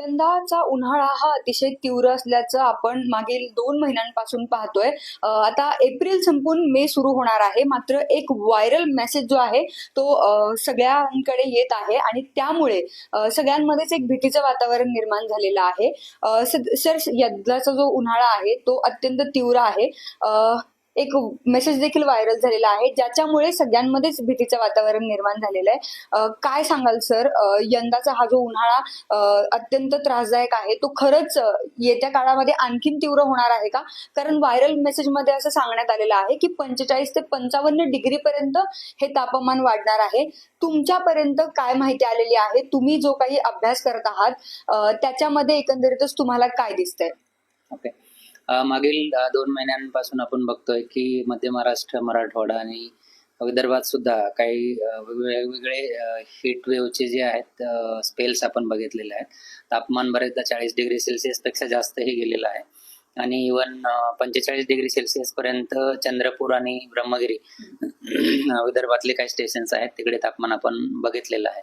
यंदाचा उन्हाळा हा अतिशय तीव्र असल्याचं आपण मागील दोन महिन्यांपासून पाहतोय. आता एप्रिल संपून मे सुरू होणार आहे. मात्र एक व्हायरल मेसेज जो आहे तो सगळ्यांकडे येत आहे आणि त्यामुळे सगळ्यांमध्येच एक भीतीचं वातावरण निर्माण झालेलं आहे. सर यंदाचा जो उन्हाळा आहे तो अत्यंत तीव्र आहे. एक मेसेज देखील व्हायरल झालेला आहे ज्याच्यामुळे सगळ्यांमध्येच भीतीचं वातावरण निर्माण झालेलं आहे. काय सांगाल सर यंदाचा हा जो उन्हाळा अत्यंत त्रासदायक आहे तो खरंच येत्या काळामध्ये आणखीन तीव्र होणार आहे का? कारण व्हायरल मेसेजमध्ये असं सांगण्यात आलेलं आहे की पंचेचाळीस ते पंचावन्न डिग्री पर्यंत हे तापमान वाढणार आहे. तुमच्यापर्यंत काय माहिती आलेली आहे? तुम्ही जो काही अभ्यास करत आहात त्याच्यामध्ये एकंदरीतच तुम्हाला काय दिसतंय? Okay okay. मागील दोन महिन्यांपासून आपण बघतोय की मध्य महाराष्ट्र मराठवाडा आणि विदर्भात सुद्धा काही वेगवेगळे हीट वेव्हचे जे आहेत स्पेल्स आपण बघितलेले आहेत. तापमान बरेचदा चाळीस डिग्री सेल्सिअसपेक्षा जास्तही गेलेलं आहे. आणि इवन पंचेचाळीस डिग्री सेल्सिअस पर्यंत चंद्रपूर आणि ब्रह्मगिरी विदर्भातले काही स्टेशन्स आहेत. तिकडे तापमान आपण बघितलेलं आहे.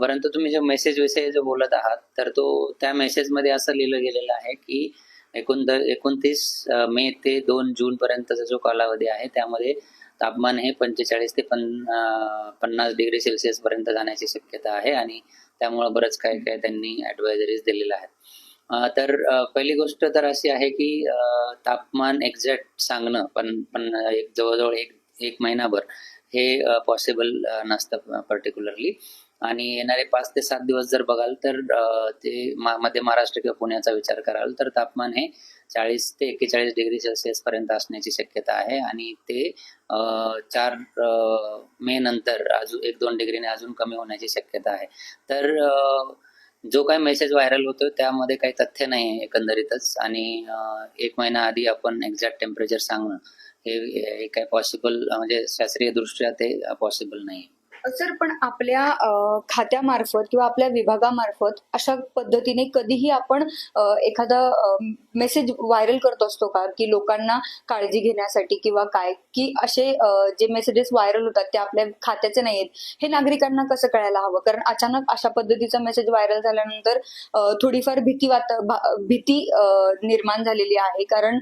परंतु तुम्ही जो मेसेज विषयी जो बोलत आहात तर तो त्या मेसेजमध्ये असं लिहिलं गेलेलं आहे की एकोण एकोणतीस मे ते दोन जून पर्यंतचा जो कालावधी आहे त्यामध्ये तापमान हे पंचेचाळीस ते पन पन्नास डिग्री सेल्सिअस पर्यंत जाण्याची शक्यता आहे आणि त्यामुळं बरंच काय काय त्यांनी ॲडवायझरीज दिलेल्या आहेत. तर पहिली गोष्ट तर अशी आहे की तापमान एक्झॅक्ट सांगणं पण पण एक जवळजवळ एक एक महिनाभर हे पॉसिबल नसतं पर्टिक्युलरली आणि येणारे पाच ते सात दिवस जर बघाल तर ते मध्य महाराष्ट्र किंवा पुण्याचा विचार कराल तर तापमान हे चाळीस ते एक्केचाळीस डिग्री सेल्सिअस पर्यंत असण्याची शक्यता आहे. आणि ते चार मे नंतर अजून एक दोन डिग्रीने अजून कमी होण्याची शक्यता आहे. तर जो काही मेसेज व्हायरल होतो त्यामध्ये काही तथ्य नाही आहे एकंदरीतच. आणि एक महिना आधी आपण एक्झॅक्ट टेम्परेचर सांगणं हे हे काही पॉसिबल म्हणजे शास्त्रीय दृष्ट्या ते पॉसिबल नाही आहे. सर पण आपल्या खात्यामार्फत किंवा आपल्या विभागामार्फत अशा पद्धतीने कधीही आपण एखादा मेसेज व्हायरल करत असतो का? की लोकांना काळजी घेण्यासाठी किंवा काय? की असे जे मेसेजेस व्हायरल होतात ते आपल्या खात्याचे नाही आहेत हे नागरिकांना कसं कळायला हवं? कारण अचानक अशा पद्धतीचा मेसेज व्हायरल झाल्यानंतर थोडीफार भीती वाता भा- भीती निर्माण झालेली आहे. कारण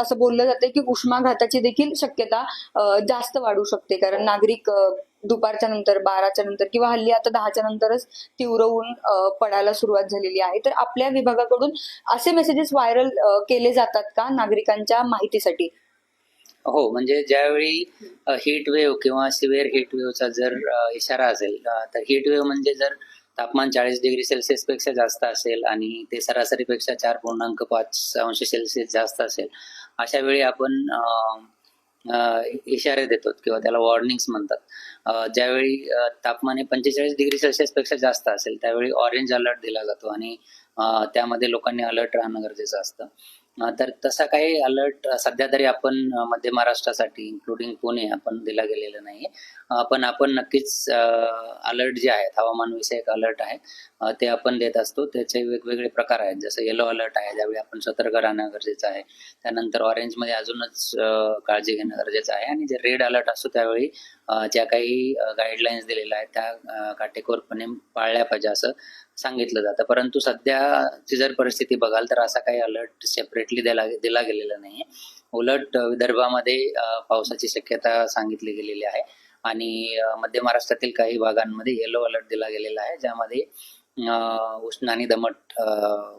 असं बोललं जातं की उष्माघाताची देखील शक्यता जास्त वाढू शकते. कारण नागरिक दुपारच्या नंतर बाराच्या नंतर किंवा हल्ली आता दहाच्या नंतरच तीव्र ऊन पडायला सुरुवात झालेली आहे. तर आपल्या विभागाकडून असे मेसेजेस व्हायरल केले जातात का नागरिकांच्या माहितीसाठी? हो म्हणजे ज्यावेळी हीट वेव्ह किंवा सिव्हिअर हीट वेव्हचा जर इशारा असेल तर हीट वेव्ह म्हणजे जर तापमान चाळीस डिग्री सेल्सिअसपेक्षा जास्त असेल आणि ते सरासरीपेक्षा चार पूर्णांक पाच अंश सेल्सिअस जास्त असेल अशा वेळी आपण इशारे देतो किंवा त्याला वॉर्निंग्स म्हणतात. ज्यावेळी तापमान हे पंचेचाळीस डिग्री सेल्सिअसपेक्षा जास्त असेल त्यावेळी ऑरेंज अलर्ट दिला जातो आणि त्यामध्ये लोकांनी अलर्ट राहणं गरजेचं असतं. तर तसा काही अलर्ट सध्या तरी आपण मध्य महाराष्ट्रासाठी इन्क्लुडिंग पुणे आपण दिला गेलेला नाही पण आपण नक्कीच अलर्ट जे आहेत हवामान विषयक अलर्ट आहेत ते आपण देत असतो. त्याचे वेगवेगळे प्रकार आहेत. जसं येलो अलर्ट आहे ज्यावेळी आपण सतर्क राहणं गरजेचं आहे. त्यानंतर ऑरेंजमध्ये अजूनच काळजी घेणं गरजेचं आहे. आणि जे रेड अलर्ट असतो त्यावेळी ज्या काही गाईडलाईन्स दिलेल्या आहेत त्या काटेकोरपणे पाळल्या पाहिजे असं सांगितलं जातं. परंतु सध्याची जर परिस्थिती बघाल तर असा काही अलर्ट सेपरेटली दिला दिला गेलेला नाही उलट विदर्भामध्ये पावसाची शक्यता सांगितली गेलेली आहे. आणि मध्य महाराष्ट्रातील काही भागांमध्ये येलो अलर्ट दिला गेलेला आहे ज्यामध्ये उष्ण आणि दमट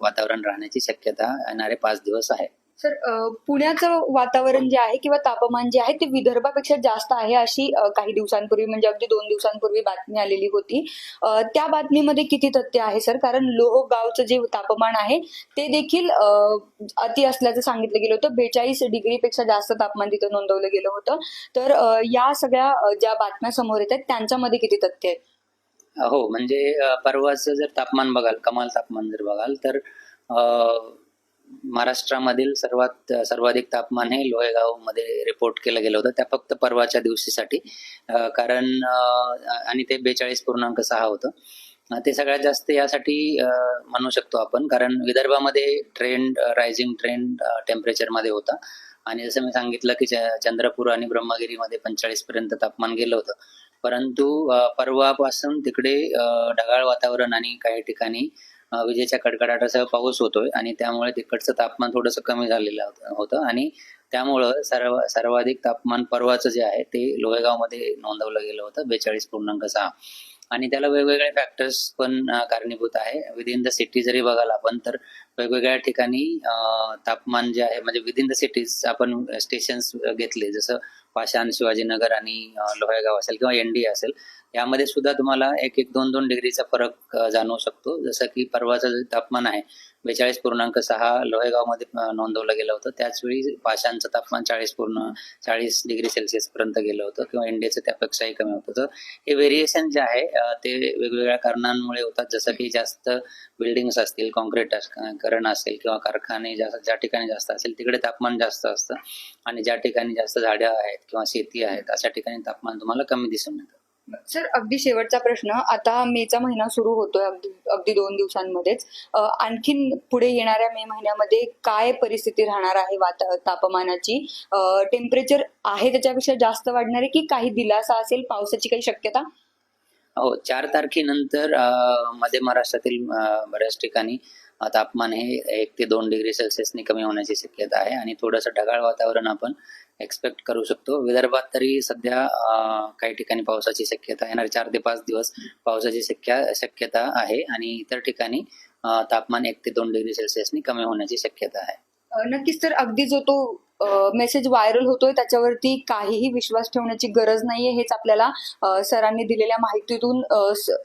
वातावरण राहण्याची शक्यता येणारे पाच दिवस आहे. सर पुण्याचं वातावरण जे आहे किंवा तापमान जे आहे ते विदर्भापेक्षा जास्त आहे अशी काही दिवसांपूर्वी म्हणजे अगदी दोन दिवसांपूर्वी बातमी आलेली होती. त्या बातमीमध्ये किती तथ्य आहे सर? कारण लोह गावचं जे तापमान आहे ते देखील अति असल्याचं सांगितलं गेलं होतं. बेचाळीस डिग्रीपेक्षा जास्त तापमान तिथं नोंदवलं गेलं होतं. तर या सगळ्या ज्या बातम्या समोर येत आहेत त्यांच्यामध्ये किती तथ्य आहेत? हो म्हणजे परवाचं जर तापमान बघाल कमाल तापमान जर बघाल तर महाराष्ट्रामधील सर्वात सर्वाधिक तापमान हे लोहेगावमध्ये रिपोर्ट केलं गेलं होतं. त्या फक्त परवाच्या दिवशीसाठी. कारण आणि ते बेचाळीस पूर्णांक सहा होतं. ते सगळ्यात जास्त यासाठी म्हणू शकतो आपण. कारण विदर्भामध्ये ट्रेंड रायझिंग ट्रेंड टेम्परेचरमध्ये होता. आणि जसं मी सांगितलं की च- चंद्रपूर आणि ब्रह्मगिरीमध्ये पंचेचाळीस पर्यंत तापमान गेलं होतं. परंतु परवापासून तिकडे ढगाळ वातावरण आणि काही ठिकाणी विजेच्या कडकडाटासह पाऊस होतोय आणि त्यामुळे तिकडचं तापमान थोडंसं कमी झालेलं होतं- आणि त्यामुळं सर्व सर्वाधिक तापमान परवाचं जे आहे ते लोहेगावमध्ये नोंदवलं गेलं होतं बेचाळीस पूर्णांक सहा. आणि त्याला वेगवेगळे फॅक्टर्स पण कारणीभूत आहे. विदिन द सिटी जरी बघाल आपण तर वेगवेगळ्या ठिकाणी तापमान जे आहे म्हणजे विदिन द सिटीज आपण स्टेशन्स घेतले. जसं पाषाण शिवाजीनगर आणि लोहेगाव असेल किंवा एनडी असेल यामध्ये सुद्धा तुम्हाला एक एक दोन दोन डिग्रीचा फरक जाणवू शकतो. जसं की परवाचं जे तापमान आहे बेचाळीस पूर्णांक सहा लोहेगावमध्ये नोंदवलं गेलं होतं. त्याचवेळी पाषाणचं तापमान चाळीस पूर्ण चाळीस डिग्री सेल्सिअस पर्यंत गेलं होतं किंवा इंडियाचं त्यापेक्षाही कमी होतं. तर हे व्हेरिएशन जे आहे ते वेगवेगळ्या कारणांमुळे होतात. जसं की जास्त बिल्डिंग्स असतील कॉन्क्रीट करण असेल किंवा कारखाने ज्या ज्या ठिकाणी जास्त असेल तिकडे तापमान जास्त असतं. आणि ज्या ठिकाणी जास्त झाडं आहेत किंवा शेती आहेत अशा ठिकाणी तापमान तुम्हाला कमी दिसून येतं. सर अगदी शेवटचा प्रश्न. आता मेचा महिना सुरू होतोय अगदी अगदी दोन दिवसांमध्येच. आणखीन पुढे येणाऱ्या मे महिन्यामध्ये काय परिस्थिती राहणार आहे तापमानाची? टेम्परेचर आहे त्याच्यापेक्षा जास्त वाढणार आहे की काही दिलासा असेल पावसाची काही शक्यता? हो चार तारखेनंतर मध्य महाराष्ट्रातील बऱ्याच ठिकाणी तापमान हे एक ते दोन डिग्री सेल्सिअसने कमी होण्याची शक्यता आहे आणि थोडंसं ढगाळ वातावरण आपण एक्सपेक्ट करू शकतो. विदर्भात तरी सध्या काही ठिकाणी पावसाची शक्यता येणार चार ते पाच दिवस पावसाची शक्य शक्यता आहे आणि इतर ठिकाणी तापमान एक ते दोन डिग्री सेल्सिअसने कमी होण्याची शक्यता आहे. नक्कीच तर अगदी जो तो मेसेज व्हायरल होतोय त्याच्यावरती काहीही विश्वास ठेवण्याची गरज नाहीये हेच आपल्याला सरांनी दिलेल्या माहितीतून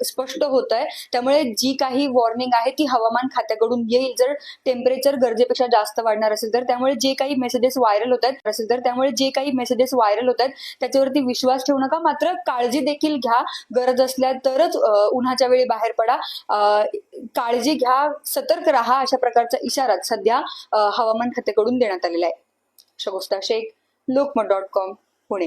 स्पष्ट होत आहे त्यामुळे जी काही वॉर्निंग आहे ती हवामान खात्याकडून येईल. जर टेम्परेचर गरजेपेक्षा जास्त वाढणार असेल तर त्यामुळे जे काही मेसेजेस व्हायरल होत आहेत असेल तर त्यामुळे जे काही मेसेजेस व्हायरल होत आहेत त्याच्यावरती विश्वास ठेवू नका. मात्र काळजी देखील घ्या. गरज असल्या तरच उन्हाच्या वेळी बाहेर पडा. काळजी घ्या. सतर्क राहा अशा प्रकारचा इशारा सध्या हवामान खात्याकडून देण्यात आलेला आहे. Shagusta Shaikh Lokmat dot com Pune.